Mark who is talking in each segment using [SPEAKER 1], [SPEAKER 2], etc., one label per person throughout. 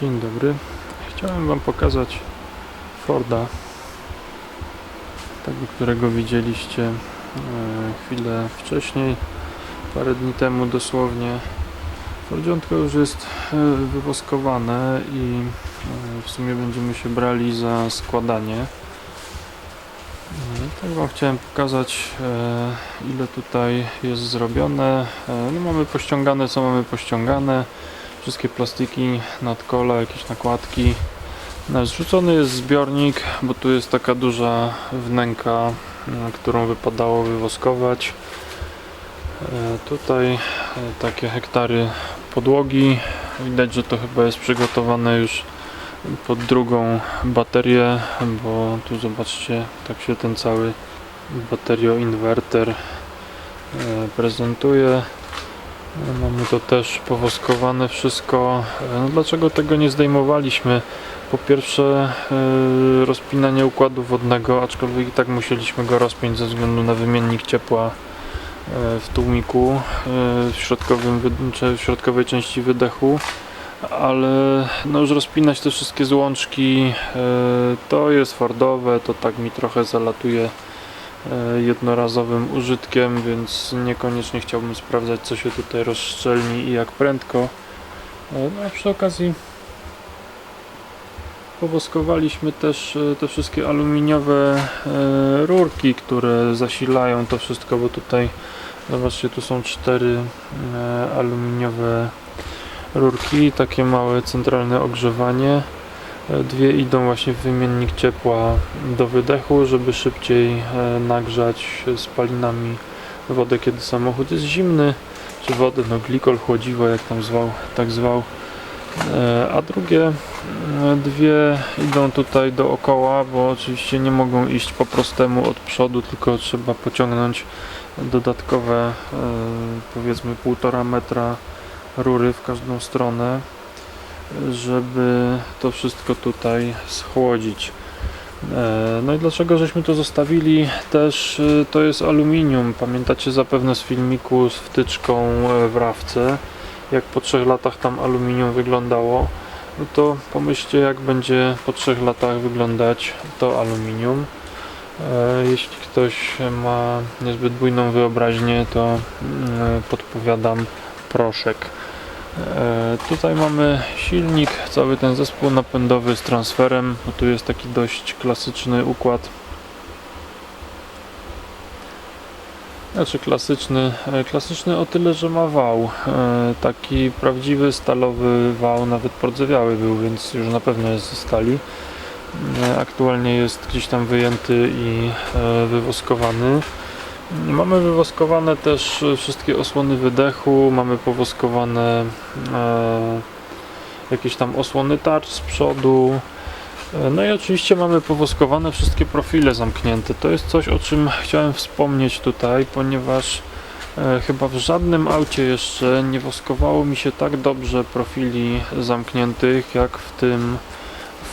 [SPEAKER 1] Dzień dobry. Chciałem Wam pokazać Forda, tego, którego widzieliście e, chwilę wcześniej, parę dni temu dosłownie. Fordziątko już jest e, wywoskowane i e, w sumie będziemy się brali za składanie. Tak Wam chciałem pokazać, ile tutaj jest zrobione. No mamy pościągane, co mamy pościągane wszystkie plastiki, nadkola, jakieś nakładki. No, Zrzucony jest zbiornik, bo tu jest taka duża wnęka, którą wypadało wywoskować. E, Tutaj e, takie hektary podłogi. Widać, że to chyba jest przygotowane już pod drugą baterię, bo tu zobaczcie, tak się ten cały baterio-inwerter e, prezentuje. No, Mamy to też powoskowane wszystko. E, No dlaczego tego nie zdejmowaliśmy? Po pierwsze e, rozpinanie układu wodnego, aczkolwiek i tak musieliśmy go rozpiąć ze względu na wymiennik ciepła e, w tłumiku w, środkowym, w środkowej części wydechu. Ale no już rozpinać te wszystkie złączki to jest Fordowe, to tak mi trochę zalatuje jednorazowym użytkiem, więc niekoniecznie chciałbym sprawdzać co się tutaj rozszczelni i jak prędko. E, No a przy okazji powoskowaliśmy też e, te wszystkie aluminiowe e, rurki, które zasilają to wszystko, bo tutaj zobaczcie, tu są cztery e, aluminiowe rurki, takie małe centralne ogrzewanie. Dwie idą właśnie w wymiennik ciepła do wydechu, żeby szybciej e, nagrzać spalinami wodę, kiedy samochód jest zimny, czy wodę, no glikol, chłodziwo, jak tam zwał, tak zwał. E, A drugie e, dwie idą tutaj dookoła, bo oczywiście nie mogą iść po prostemu od przodu, tylko trzeba pociągnąć dodatkowe powiedzmy półtora metra rury w każdą stronę, żeby to wszystko tutaj schłodzić. E, No i dlaczego żeśmy to zostawili? Też e, to jest aluminium. Pamiętacie zapewne z filmiku z wtyczką e, w rawce, jak po trzech latach tam aluminium wyglądało. No to pomyślcie, jak będzie po trzech latach wyglądać to aluminium. E, Jeśli ktoś ma niezbyt bujną wyobraźnię, to mm, podpowiadam proszek. E, Tutaj mamy silnik, cały ten zespół napędowy z transferem. bo Tu jest taki dość klasyczny układ. Znaczy klasyczny, e, klasyczny o tyle, że ma wał. E, Taki prawdziwy stalowy wał, nawet pordzewiały był, więc już na pewno jest ze stali. Aktualnie jest gdzieś tam wyjęty i wywoskowany. Mamy wywoskowane też e, wszystkie osłony wydechu, mamy powoskowane e, jakieś tam osłony tarcz z przodu. E, No i oczywiście mamy powoskowane wszystkie profile zamknięte. To jest coś, o czym chciałem wspomnieć tutaj, ponieważ chyba w żadnym aucie jeszcze nie woskowało mi się tak dobrze profili zamkniętych jak w tym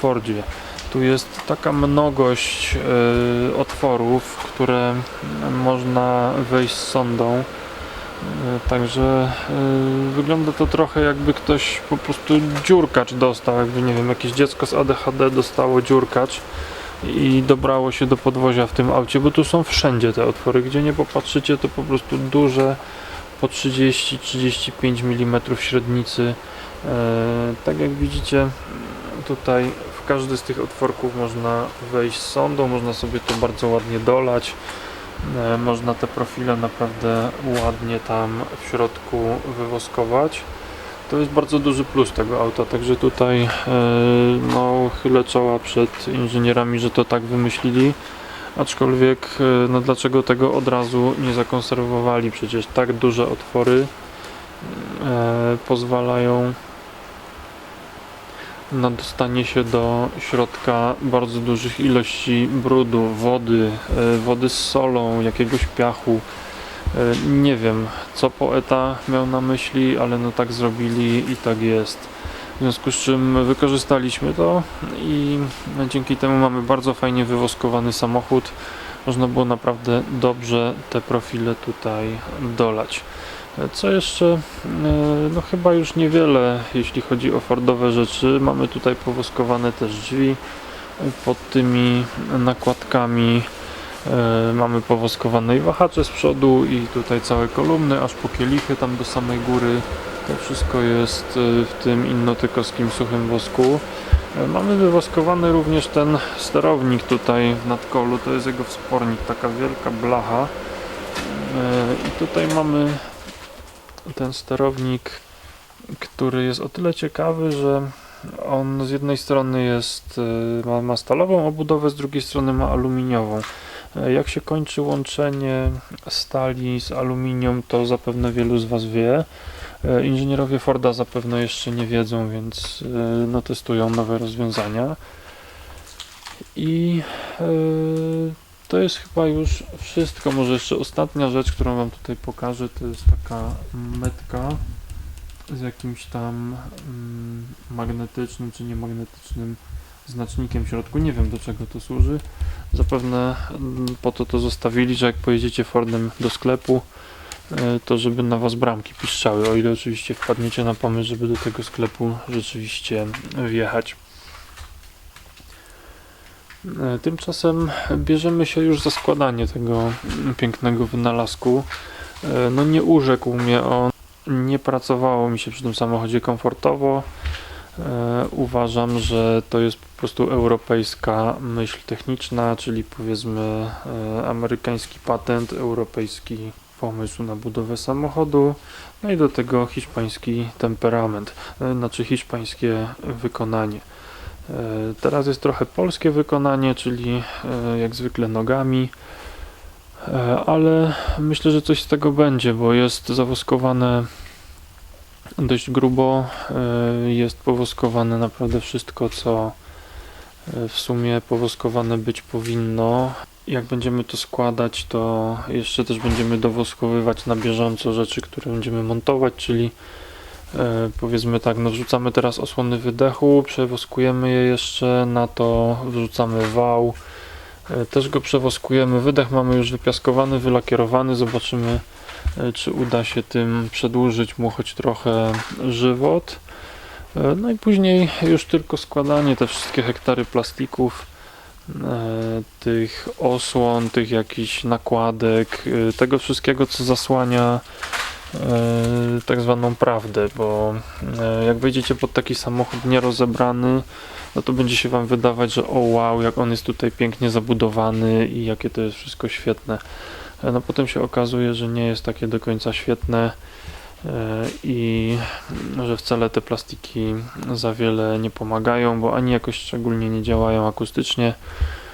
[SPEAKER 1] Fordzie. Tu jest taka mnogość e, otworów, które można wejść z sondą. E, Także e, wygląda to trochę jakby ktoś po prostu dziurkacz dostał, jakby nie wiem, jakieś dziecko z ADHD dostało dziurkacz i dobrało się do podwozia w tym aucie, bo tu są wszędzie te otwory, gdzie nie popatrzycie, to po prostu duże po 30-35 mm średnicy. Tak jak widzicie, tutaj każdy z tych otworków można wejść sondą, można sobie to bardzo ładnie dolać. E, Można te profile naprawdę ładnie tam w środku wywoskować. To jest bardzo duży plus tego auta, także tutaj e, no, chylę czoła przed inżynierami, że to tak wymyślili. Aczkolwiek, e, no dlaczego tego od razu nie zakonserwowali? Przecież tak duże otwory pozwalają na dostanie się do środka bardzo dużych ilości brudu, wody, e, wody z solą, jakiegoś piachu. E, Nie wiem, co poeta miał na myśli, ale no tak zrobili i tak jest. W związku z czym wykorzystaliśmy to i dzięki temu mamy bardzo fajnie wywoskowany samochód. Można było naprawdę dobrze te profile tutaj dolać. Co jeszcze? E, No chyba już niewiele, jeśli chodzi o Fordowe rzeczy. Mamy tutaj powoskowane też drzwi pod tymi nakładkami. E, Mamy powoskowane i wahacze z przodu i tutaj całe kolumny, aż po kielichy tam do samej góry. To wszystko jest e, w tym innotykowskim suchym wosku. Mamy wywoskowany również ten sterownik tutaj w nadkolu, to jest jego wspornik, taka wielka blacha. I tutaj mamy ten sterownik, który jest o tyle ciekawy, że on z jednej strony jest, e, ma, ma stalową obudowę, z drugiej strony ma aluminiową. E, Jak się kończy łączenie stali z aluminium, to zapewne wielu z Was wie. E, Inżynierowie Forda zapewne jeszcze nie wiedzą, więc e, no, testują nowe rozwiązania. I e, to jest chyba już wszystko. Może jeszcze ostatnia rzecz, którą Wam tutaj pokażę, to jest taka metka z jakimś tam mm, magnetycznym czy niemagnetycznym znacznikiem w środku. Nie wiem do czego to służy. Zapewne mm, po to to zostawili, że jak pojedziecie Fordem do sklepu, e, to żeby na Was bramki piszczały, o ile oczywiście wpadniecie na pomysł, żeby do tego sklepu rzeczywiście wjechać. E, Tymczasem bierzemy się już za składanie tego pięknego wynalazku. E, No nie urzekł mnie on, nie pracowało mi się przy tym samochodzie komfortowo. E, Uważam, że to jest po prostu europejska myśl techniczna, czyli powiedzmy amerykański patent, europejski pomysł na budowę samochodu, no i do tego hiszpański temperament, znaczy hiszpańskie wykonanie. E, Teraz jest trochę polskie wykonanie, czyli e, jak zwykle nogami, e, ale myślę, że coś z tego będzie, bo jest zawoskowane dość grubo, jest powoskowane naprawdę wszystko, co w sumie powoskowane być powinno. Jak będziemy to składać, to jeszcze też będziemy dowoskowywać na bieżąco rzeczy, które będziemy montować, czyli powiedzmy tak, no wrzucamy teraz osłony wydechu, przewoskujemy je jeszcze, na to wrzucamy wał, e, też go przewoskujemy, wydech mamy już wypiaskowany, wylakierowany, zobaczymy e, czy uda się tym przedłużyć mu choć trochę żywot. E, No i później już tylko składanie te wszystkie hektary plastików, e, tych osłon, tych jakichś nakładek, e, tego wszystkiego co zasłania e, tak zwaną prawdę, bo e, jak wejdziecie pod taki samochód nierozebrany, no to będzie się Wam wydawać, że o wow, jak on jest tutaj pięknie zabudowany i jakie to jest wszystko świetne. E, No potem się okazuje, że nie jest takie do końca świetne e, i że wcale te plastiki za wiele nie pomagają, bo ani jakoś szczególnie nie działają akustycznie, e,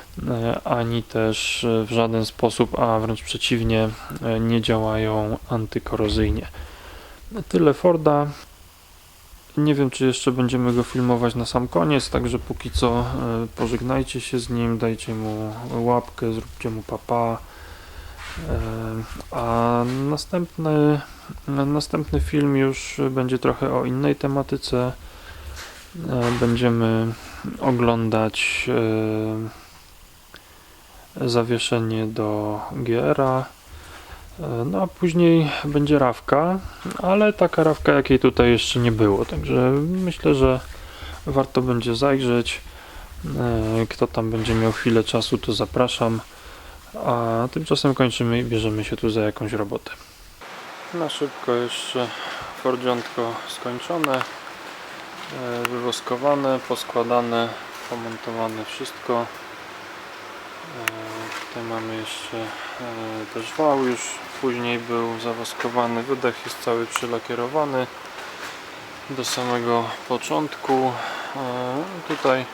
[SPEAKER 1] ani też e, w żaden sposób, a wręcz przeciwnie, e, nie działają antykorozyjnie. Tyle Forda. Nie wiem, czy jeszcze będziemy go filmować na sam koniec, także póki co e, pożegnajcie się z nim, dajcie mu łapkę, zróbcie mu papa. E, A następny, następny film już będzie trochę o innej tematyce. E, Będziemy oglądać e, zawieszenie do GR-a. E, No a później będzie rawka, ale taka rawka jakiej tutaj jeszcze nie było, także myślę, że warto będzie zajrzeć. E, Kto tam będzie miał chwilę czasu, to zapraszam. A tymczasem kończymy i bierzemy się tu za jakąś robotę. Na szybko jeszcze fordziątko skończone, e, wywoskowane, poskładane, pomontowane wszystko. E, Tutaj mamy jeszcze e, też wał już później był zawoskowany, wydech jest cały przylakierowany do samego początku. E, Tutaj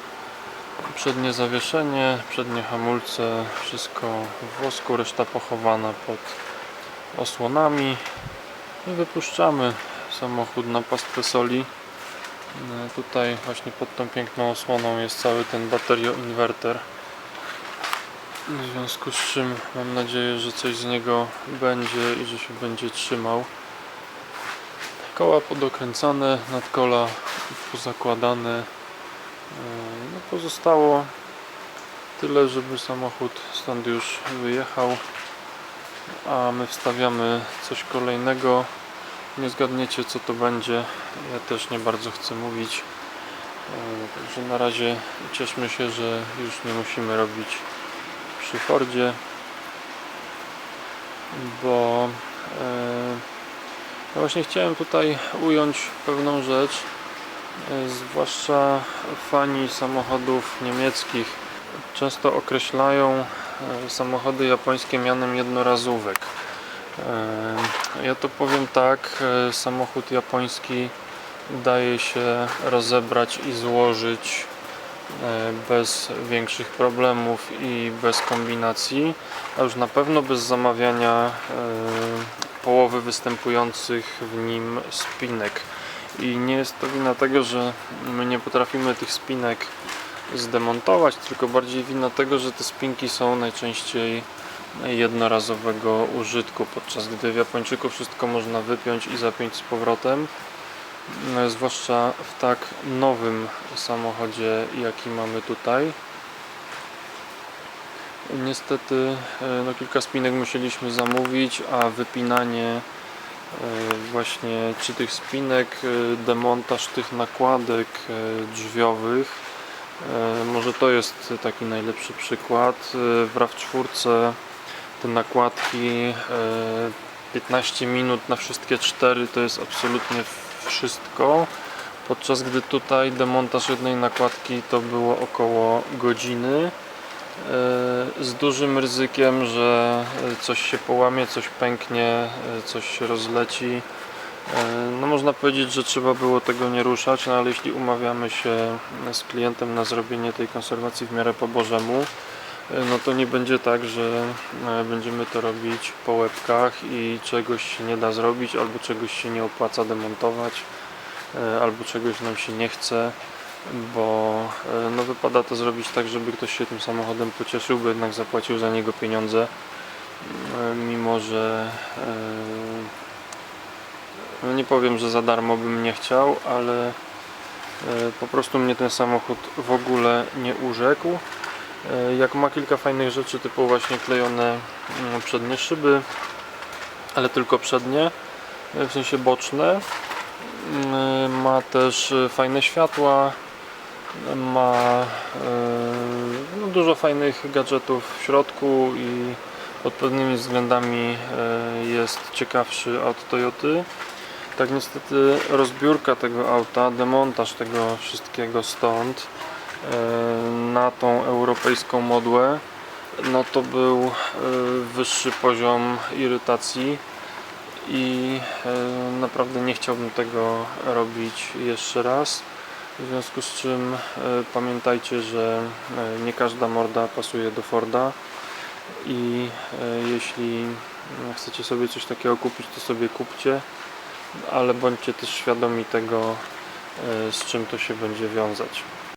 [SPEAKER 1] przednie zawieszenie, przednie hamulce, wszystko w wosku, reszta pochowana pod osłonami i wypuszczamy samochód na pastwę soli. Tutaj właśnie pod tą piękną osłoną jest cały ten baterioinwerter. W związku z czym mam nadzieję, że coś z niego będzie i że się będzie trzymał. Koła podokręcane, nadkola pozakładane. E, No pozostało tyle, żeby samochód stąd już wyjechał. A my wstawiamy coś kolejnego. Nie zgadniecie co to będzie. Ja też nie bardzo chcę mówić. E, Także na razie cieszmy się, że już nie musimy robić przy Fordzie, bo e, ja właśnie chciałem tutaj ująć pewną rzecz, e, zwłaszcza fani samochodów niemieckich często określają e, samochody japońskie mianem jednorazówek. Ja to powiem tak, samochód japoński daje się rozebrać i złożyć bez większych problemów i bez kombinacji, a już na pewno bez zamawiania e, połowy występujących w nim spinek. I nie jest to wina tego, że my nie potrafimy tych spinek zdemontować, tylko bardziej wina tego, że te spinki są najczęściej jednorazowego użytku, podczas gdy w Japończyku wszystko można wypiąć i zapiąć z powrotem. E, Zwłaszcza w tak nowym samochodzie, jaki mamy tutaj. Niestety e, no, kilka spinek musieliśmy zamówić, a wypinanie e, właśnie czy tych spinek, e, demontaż tych nakładek drzwiowych Może to jest taki najlepszy przykład. W RAV4 te nakładki e, 15 minut na wszystkie cztery to jest absolutnie wszystko. Podczas gdy tutaj demontaż jednej nakładki to było około godziny. E, Z dużym ryzykiem, że e, coś się połamie, coś pęknie, e, coś się rozleci. No można powiedzieć, że trzeba było tego nie ruszać, no ale jeśli umawiamy się z klientem na zrobienie tej konserwacji w miarę po Bożemu, no to nie będzie tak, że e, będziemy to robić po łebkach i czegoś się nie da zrobić, albo czegoś się nie opłaca demontować, e, albo czegoś nam się nie chce, bo e, no wypada to zrobić tak, żeby ktoś się tym samochodem pocieszył, bo jednak zapłacił za niego pieniądze, mimo że no nie powiem, że za darmo bym nie chciał, ale po prostu mnie ten samochód w ogóle nie urzekł. E, Jak ma kilka fajnych rzeczy, typu właśnie klejone mm, przednie szyby, ale tylko przednie, e, w sensie boczne. Mm, Ma też e, fajne światła, ma e, no, dużo fajnych gadżetów w środku i pod pewnymi względami e, jest ciekawszy od Toyoty. Tak niestety rozbiórka tego auta, demontaż tego wszystkiego stąd e, na tą europejską modłę no to był e, wyższy poziom irytacji i e, naprawdę nie chciałbym tego robić jeszcze raz. W związku z czym e, pamiętajcie, że e, nie każda morda pasuje do Forda i e, jeśli chcecie sobie coś takiego kupić, to sobie kupcie ale bądźcie też świadomi tego, e, z czym to się będzie wiązać.